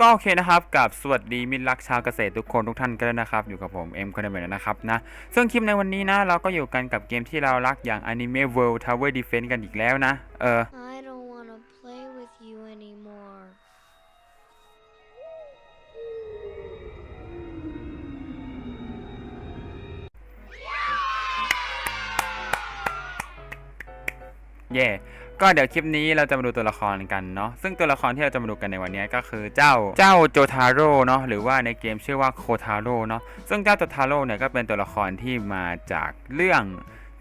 ก็โอเคนะครับกับสวัสดีมิตรรักชาวเกษตรทุกคนทุกท่านกันด้วยนะครับ อยู่กับผมเอ็มคนเดิมเมนนะครับนะซึ่งคลิปในวันนี้นะ เราก็อยู่กันกับเกมที่เรารักอย่าง Anime World Tower Defense กันอีกแล้วนะ เออ เย่ก็เดี๋ยวคลิปนี้เราจะมาดูตัวละครกันเนาะซึ่งตัวละครที่เราจะมาดูกันในวันนี้ก็คือเจ้าเจ้าโจทาโร่เนาะหรือว่าในเกมชื่อว่าโคทาโร่เนาะซึ่งเจ้าโจทาโร่เนี่ยก็เป็นตัวละครที่มาจากเรื่อง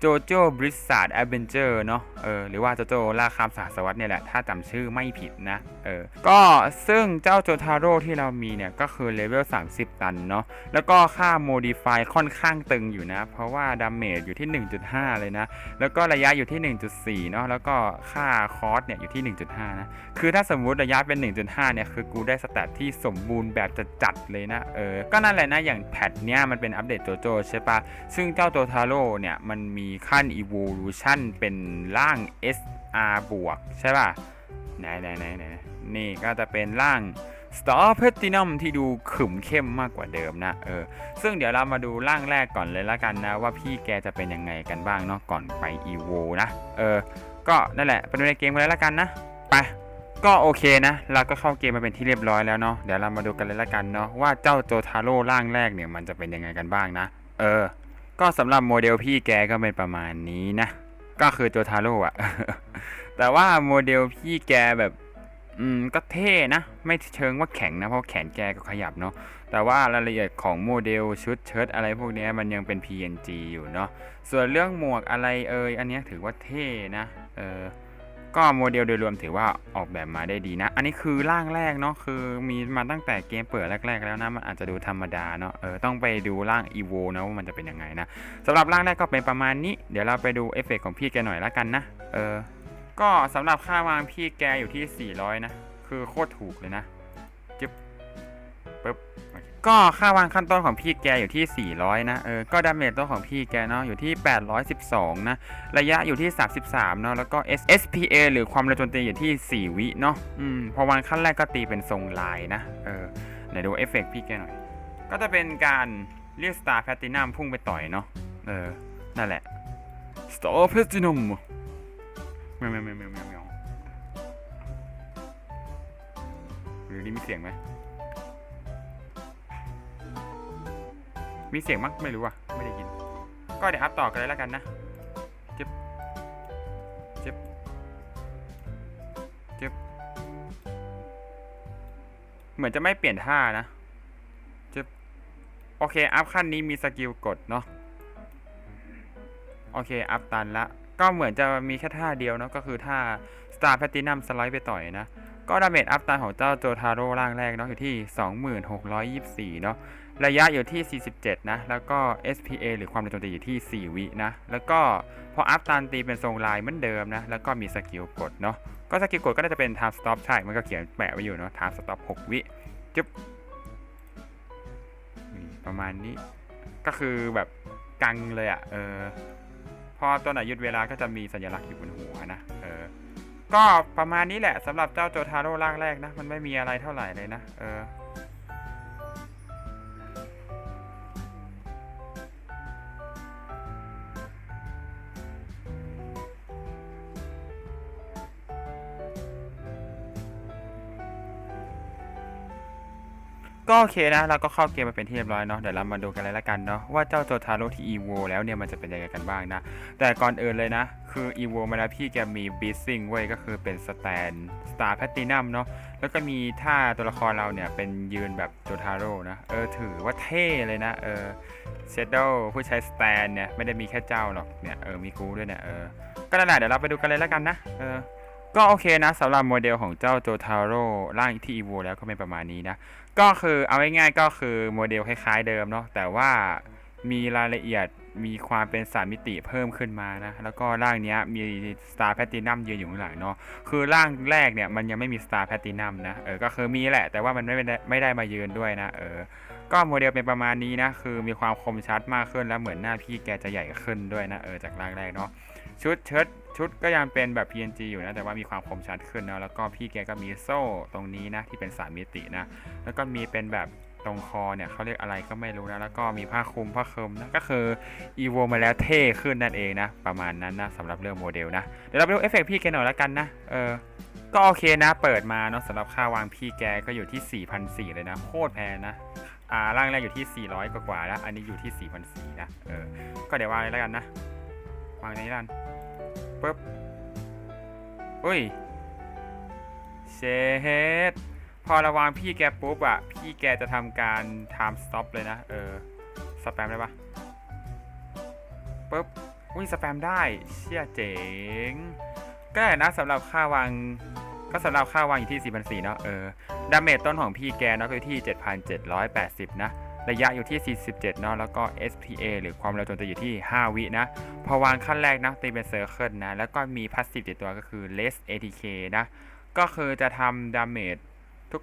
โจโจ้บริษัทแอดเวนเจอร์เนาะเออหรือว่าโจโจ้ล่าข้ามสหสวัสดเนี่ยแหละ ถ้าจำชื่อไม่ผิดนะเออก็ซึ่งเจ้าโจทาโร่ที่เรามีเนี่ย ก็คือเลเวล 30 ตันเนาะแล้วก็ค่าโมดิฟายค่อนข้างตึงอยู่นะ เพราะว่าดาเมจอยู่ที่ 1.5 เลยนะ แล้วก็ระยะอยู่ที่ 1.4 เนาะแล้วก็ค่าคอสเนี่ยอยู่ที่ 1.5 นะ คือถ้าสมมุติระยะเป็น 1.5 เนี่ย คือกูได้สแตทที่สมบูรณ์แบบจะจัดๆเลยนะเออก็นั่นแหละนะอย่างแพทเนี้ยมันเป็นอัปเดตโจโจใช่ปะซึ่งเจ้าโตทาโร่เนี่ยมันมีขั้น evolution เป็นร่าง SR บวกใช่ป่ะ ไหนไหนไหนไหนนี่ก็จะเป็นร่าง Star Platinum ที่ดูขึมเข้มมากกว่าเดิมนะเออซึ่งเดี๋ยวเรามาดูร่างแรกก่อนเลยละกันนะ ว่าพี่แกจะเป็นยังไงกันบ้างเนาะก่อนไป evo นะ เออ ก็นั่นแหละ ไปดูในเกมกันเลยละกันนะ ไปก็โอเคนะ เราก็เข้าเกมมาเป็นที่เรียบร้อยแล้วเนาะ เดี๋ยวเรามาดูกันเลยละกันเนาะว่าเจ้าโจทาโร่ร่างแรกเนี่ยมันจะเป็นยังไงกันบ้างนะ เออ ก็สำหรับโมเดลพี่แกก็เป็นประมาณนี้นะ ก็คือโจทาโร่อะแต่ว่าโมเดลพี่แกแบบ อืม ก็เท่นะ ไม่เชิงว่าแข็งนะ เพราะแขนแกก็ขยับเนาะ แต่ว่ารายละเอียดของโมเดลชุดเชิ้ตอะไรพวกนี้มันยังเป็น PNG อยู่เนาะ ส่วนเรื่องหมวกอะไรเอ่ย อันนี้ถือว่าเท่นะ เออ ก็โมเดลโดยรวมถือว่าออกแบบมาได้ดีนะ อันนี้คือร่างแรกเนาะคือมีมาตั้งแต่เกมเปิดแรก ๆ แล้วนะมันอาจจะดูธรรมดาเนาะเออต้องไปดูร่าง EVO นะว่ามันจะเป็นยังไงนะสำหรับร่างแรกก็เป็นประมาณนี้ เดี๋ยวเราไปดูเอฟเฟกต์ของพี่แกหน่อยละกันนะเออก็สำหรับค่าวางพี่แกอยู่ที่ 400 นะ คือโคตรถูกเลยนะจึ๊บปึ๊บ ก็ค่าวางขั้นต้นของพี่แกอยู่ที่ 400 นะ เออ ก็ดาเมจต้นของพี่แกเนาะอยู่ที่ 812 นะ ระยะอยู่ที่ 33 เนาะ แล้วก็ SSPA หรือความเร็วโจมตีอยู่ที่ 4 วิเนาะ อืม พอวางขั้นแรกก็ตีเป็นทรงลายนะ เออ ไหนดูเอฟเฟกต์พี่แกหน่อย ก็จะเป็นการเรียก Star Platinum พุ่งไปต่อยเนาะ เออ นั่นแหละ Star Platinum แมวแมวแมวแมวแมวแมวหรือนี่มีเสียงไหม มีเสียงมั้งไม่รู้อะไม่ได้ยิน ก็เดี๋ยวอัพต่อกันเลยแล้วกันนะเจึ๊บจึ๊บจึ๊บเหมือนจะไม่เปลี่ยนท่านะเจึ๊บโอเค อัพขั้นนี้มีสกิลกดเนาะโอเค อัพตันละก็เหมือนจะมีแค่ท่าเดียวเนาะก็คือท่า Star Platinum สไลด์ไปต่อยนะ ก็ดาเมจอัพตันของเจ้าโจทาโร่ร่างแรกเนาะอยู่ที่ 2624 เนาะ ระยะอยู่ที่ 47 นะ แล้วก็ SPA หรือความเร็วโจมตีอยู่ที่ 4 วินะ แล้วก็พออัพตันตีเป็นทรงลายเหมือนเดิมนะ แล้วก็มีสกิลกดเนาะ ก็สกิลกดก็น่าจะเป็น time stop ใช่ มันก็เขียนแปะไว้อยู่เนาะ time stop 6 วิจึ๊บประมาณนี้ ก็คือแบบกังเลยอะ่ะ เออ พอตัวไหนหยุดเวลาก็จะมีสัญลักษณ์อยู่บนหัวนะ เออ ก็ประมาณนี้แหละสำหรับเจ้าโจทาโร่ร่างแรกนะ มันไม่มีอะไรเท่าไหร่เลยนะ เออ ก็โอเคนะ เราก็เข้าเกมมาเป็นที่เรียบร้อยเนาะเดี๋ยวเรามาดูกันเลยละกันเนาะว่าเจ้าโจทาโร่ที่ EVO แล้วเนี่ยมันจะเป็นยังไงกันบ้างนะ แต่ก่อนอื่นเลยนะ คือ EVO มาแล้วพี่แกมีบีซิ่งเว้ยก็คือเป็นสแตนสตาร์แพตตินัมเนาะแล้วก็มีท่าตัวละครเราเนี่ยเป็นยืนแบบโจทาโร่นะเออถือว่าเท่เลยนะเออเชดโดผู้ใช้สแตนเนี่ยไม่ได้มีแค่เจ้าหรอกเนี่ยเออมีกูด้วยเนี่ยเออก็นั่นแหละเดี๋ยวเราไปดูกันเลยละกันนะเออ ก็โอเคนะสำหรับโมเดลของเจ้าโจทาโร่ร่างที่ EVO แล้วก็เป็นประมาณนี้นะ ก็คือเอาง่ายๆก็คือโมเดลคล้ายๆเดิมเนาะแต่ว่ามีรายละเอียดมีความเป็นสามมิติเพิ่มขึ้นมานะ แล้วก็ร่างนี้มี Star Platinum ยืนอยู่ข้างหลังเนาะคือร่างแรกเนี่ยมันยังไม่มี Star Platinum นะเออก็คือมีแหละ แต่ว่ามันไม่ได้ไม่ได้มายืนด้วยนะเออก็โมเดลเป็นประมาณนี้นะ คือมีความคมชัดมากขึ้นแล้วเหมือนหน้าพี่แกจะใหญ่ขึ้นด้วยนะเออจากร่างแรกเนาะ ชุดเชิ้ตชุดก็ยังเป็นแบบ PNG อยู่นะ แต่ว่ามีความคมชัดขึ้นเนาะแล้วก็พี่แกก็มีโซ่ตรงนี้นะ ที่เป็นสามมิตินะ แล้วก็มีเป็นแบบตรงคอเนี่ยเขาเรียกอะไรก็ไม่รู้นะ แล้วก็มีผ้าคลุมผ้าคลุมนะ ก็คืออีโวมาแล้วเท่ขึ้นนั่นเองนะ ประมาณนั้นนะสำหรับเรื่องโมเดลนะ เดี๋ยวเราไปดูเอฟเฟกต์พี่แกหน่อยแล้วกันนะ เออก็โอเคนะ เปิดมาเนาะสำหรับค่าวางพี่แกก็อยู่ที่ 4,400 เลยนะ โคตรแพงนะ อ่าร่างแรกอยู่ที่ 400 กว่าๆแล้ว อันนี้อยู่ที่ 4,400 นะ เออ ก็เดี๋ยววางเลยแล้วกันนะ วางในนี้แล้วกันปึ๊บอุ้ยเชดพอราวางพี่แกปุ๊บอะพี่แกจะทำการ time stop เลยนะ เออ สแปมได้ปะปุ๊บอุ้ยสแปมได้เชี่ยเจ๋ง ก็ได้นะสำหรับค่าวางก็สำหรับค่าวางอยู่ที่4,400เนาะเออดาเมจต้นของพี่แกเนาะก็อยู่ที่ 7,780 นะ ระยะอยู่ที่ 47 เนาะ แล้วก็ SPA หรือความเร็วโจมตีอยู่ที่ 5 วินะ พอวางขั้นแรกนะตีเป็นเซอร์เคิลนะ แล้วก็มีพาสซีฟติดตัวก็คือ less ATK นะ ก็คือจะทำดาเมจ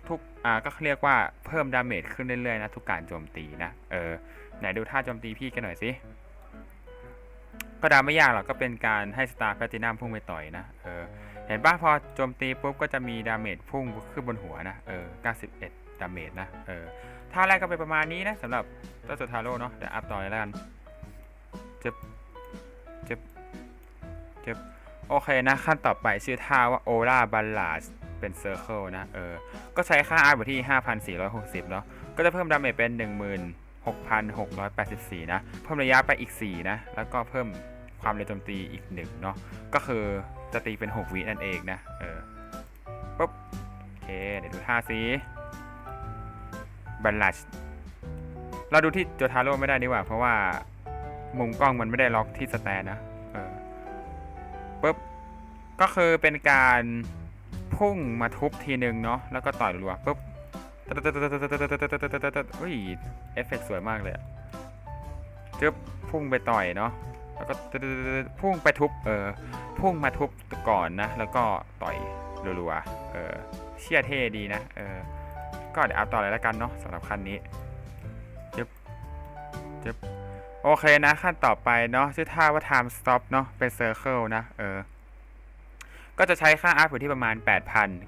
ทุกๆ อ่า ก็เรียกว่าเพิ่มดาเมจขึ้นเรื่อยๆ นะ ทุกการโจมตีนะ เออ ไหนดูท่าโจมตีพี่กันหน่อยสิ ก็ดาไม่ยากหรอก ก็เป็นการให้สตาร์แพตินัมพุ่งไปต่อยนะ เออ เห็นป่ะพอโจมตีปุ๊บก็จะมีดาเมจพุ่งขึ้นบนหัวนะ เออ 91 ดาเมจนะ เออ ท่าแรกก็เป็นประมาณนี้นะสำหรับเจ้าสุทาโร่เนาะเดี๋ยวอัพต่อเลยแล้วกันเจ็บเจ็บเจ็บโอเคนะ ขั้นต่อไปชื่อท่าว่าโอราบัลลาสเป็นเซอร์เคิลนะเออ ก็ใช้ค่าอัพอยู่ที่ 5,460 เนาะก็จะเพิ่มดาเมจเป็น 16,684 นะ เพิ่มระยะไปอีก 4 นะ แล้วก็เพิ่มความเร็วโจมตีอีก 1 เนาะก็คือจะตีเป็น 6 วินั่นเองนะ เออปุ๊บ โอเค เดี๋ยวดูท่าซิ บัลลัชเราดูที่โจทาโร่ไม่ได้ดีกว่า เพราะว่ามุมกล้องมันไม่ได้ล็อกที่สแตนนะเออปุ๊บก็คือเป็นการพุ่งมาทุบทีหนึ่งเนาะแล้วก็ต่อยรัวปุ๊บอุ้ยเอฟเฟกสวยมากเลยจึ๊บพุ่งไปต่อยเนาะแล้วก็พุ่งไปทุบเออพุ่งมาทุบก่อนนะ แล้วก็ต่อยรัวๆเออเชี่ยเท่ดีนะเออ ก็เดี๋ยวอัพต่อเลยแล้วกันเนาะสำหรับคันนี้จึ๊บจึ๊บโอเคนะขั้นต่อไปเนาะชื่อท่าว่า time stop เนาะเป็น circle นะเออ ก็จะใช้ค่าอัพอยู่ที่ประมาณ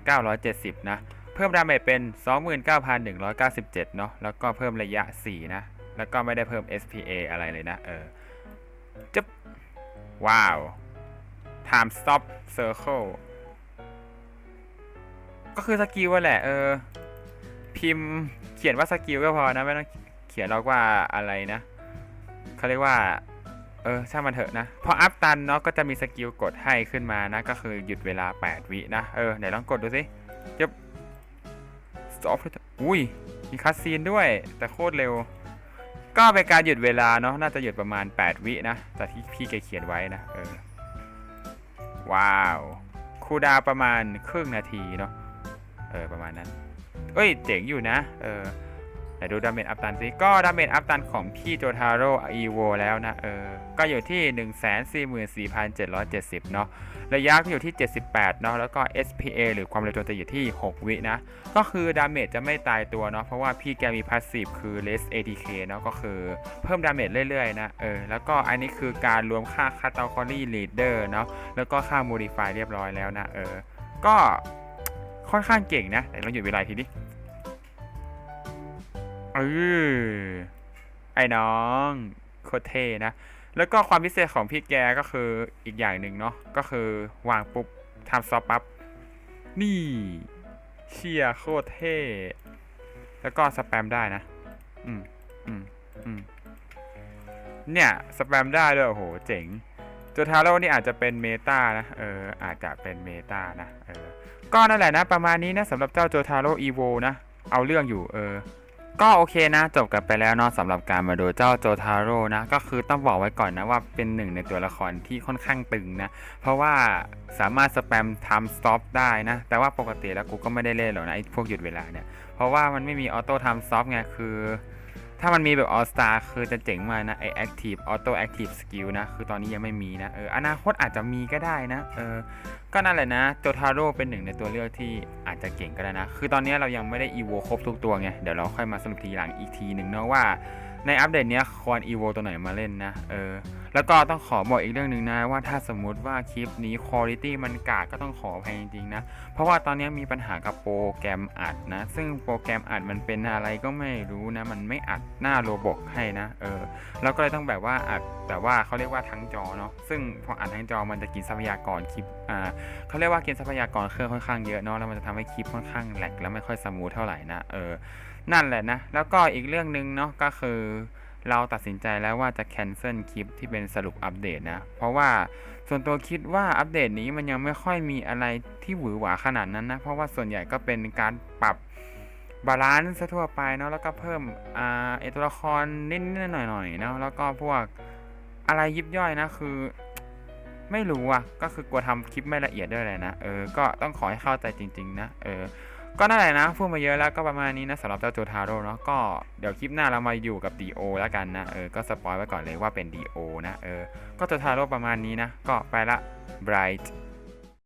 8,970 นะ เพิ่มดาเมจเป็น 29,197 เนาะแล้วก็เพิ่มระยะ 4 นะ แล้วก็ไม่ได้เพิ่ม SPA อะไรเลยนะ เออจึ๊บว้าว time stop circle ก็คือสกิลว่าแหละ เออ พิมพ์เขียนว่าสกิลก็พอนะไม่ต้องเขียนหรอกว่าอะไรนะเขาเรียกว่า เออช่างมันเถอะนะ พออัพตันเนาะก็จะมีสกิลกดให้ขึ้นมานะ ก็คือหยุดเวลา 8 วินะ เออไหนลองกดดูสิจะ stop อุ้ยมีคัสซีนด้วย แต่โคตรเร็ว ก็เป็นการหยุดเวลาเนาะน่าจะหยุดประมาณ 8 วินะจากที่พี่แกเขียนไว้นะเออว้าวคูดาประมาณครึ่งนาทีเนาะเออประมาณนั้น เอ้ยเจ๋งอยู่นะ เออแต่ดูดาเมจอัพตันสิก็ดาเมจอัพตันของพี่โจทาโร่อีโวแล้วนะ เออ ก็อยู่ที่ 144,770 เนาะ ระยะก็อยู่ที่ 78 เนาะ แล้วก็ SPA หรือความเร็วโจมตีอยู่ที่ 6 วินะ ก็คือดาเมจจะไม่ตายตัวเนาะ เพราะว่าพี่แกมีพาสซีฟคือ less ATK เนาะ ก็คือเพิ่มดาเมจเรื่อยๆ นะ เออ แล้วก็อันนี้คือการรวมค่า Category Leader เนาะ แล้วก็ค่า Modify เรียบร้อยแล้วนะ เออ ก็ ค่อนข้างเก่งนะแต่ลองหยุดเวลาทีดิเออไอ้น้องโคตรเท่นะ แล้วก็ความพิเศษของพี่แกก็คืออีกอย่างหนึ่งเนาะก็คือวางปุ๊บทำซอปปั๊บนี่เชียโคตรเท่แล้วก็สแปมได้นะ อืมอืมอืมเนี่ยสแปมได้ด้วยโอ้โหเจ๋งโจทาโร่นี่อาจจะเป็นเมตานะ เออ อาจจะเป็นเมตานะ เออ ก็นั่นแหละนะ ประมาณนี้นะสำหรับเจ้าโจทาโร่อีโวนะ เอาเรื่องอยู่เออ ก็โอเคนะ จบกันไปแล้วเนาะสำหรับการมาดูเจ้าโจทาโร่นะ ก็คือต้องบอกไว้ก่อนนะว่าเป็นหนึ่งในตัวละครที่ค่อนข้างตึงนะ เพราะว่าสามารถสแปมทำสต็อปได้นะ แต่ว่าปกติแล้วกูก็ไม่ได้เล่นหรอกนะไอ้พวกหยุดเวลาเนี่ย เพราะว่ามันไม่มีออโต้ทำสต็อปไงคือ ถ้ามันมีแบบออสตาคือจะเจ๋งมากนะไอแอคทีฟออโต้แอคทีฟสกิลนะ คือตอนนี้ยังไม่มีนะเอออนาคตอาจจะมีก็ได้นะเออก็นั่นแหละนะโจทาโร่เป็นหนึ่งในตัวเลือกที่อาจจะเก่งก็ได้นะ คือตอนนี้เรายังไม่ได้อีโวครบทุกตัวไง เดี๋ยวเราค่อยมาสรุปทีหลังอีกทีหนึ่งเนาะว่าในอัปเดตเนี้ยควรอีโวตัวไหนมาเล่นนะเออ แล้วก็ต้องขอบอกอีกเรื่องหนึ่งนะว่าถ้าสมมุติว่าคลิปนี้คุณภาพมันกากก็ต้องขออภัยจริงๆนะ เพราะว่าตอนนี้มีปัญหากับโปรแกรมอัดนะ ซึ่งโปรแกรมอัดมันเป็นอะไรก็ไม่รู้นะ มันไม่อัดหน้าโรบอทให้นะ เออแล้วก็เลยต้องแบบว่าอัดแบบว่าเขาเรียกว่าทั้งจอเนาะ ซึ่งพออัดทั้งจอมันจะกินทรัพยากรคลิป อ่าเขาเรียกว่ากินทรัพยากรเครื่องค่อนข้างเยอะเนาะ แล้วมันจะทำให้คลิปค่อนข้างแหลกแล้วไม่ค่อยสมูทเท่าไหร่นะ เออ นั่นแหละนะ แล้วก็อีกเรื่องหนึ่งเนาะก็คือ เราตัดสินใจแล้วว่าจะแคนเซิลคลิปที่เป็นสรุปอัปเดตนะ เพราะว่าส่วนตัวคิดว่าอัปเดตนี้มันยังไม่ค่อยมีอะไรที่หวือหวาขนาดนั้นนะ เพราะว่าส่วนใหญ่ก็เป็นการปรับบาลานซ์ซะทั่วไปเนาะแล้วก็เพิ่มอ่าเอตัวละครนิดๆหน่อยๆเนาะแล้วก็พวกอะไรยิบย่อยนะคือ ไม่รู้อะก็คือกลัวทำคลิปไม่ละเอียดด้วยแหละนะเออก็ต้องขอให้เข้าใจจริง ๆ นะเออ ก็นั่นแหละนะพูดมาเยอะแล้วก็ประมาณนี้นะสำหรับเจ้าโจทาโร่เนาะก็เดี๋ยวคลิปหน้าเรามาอยู่กับดีโอแล้วกันนะเออก็สปอยไว้ก่อนเลยว่าเป็นดีโอนะเออก็โจทาโร่ประมาณนี้นะก็ไปละ bright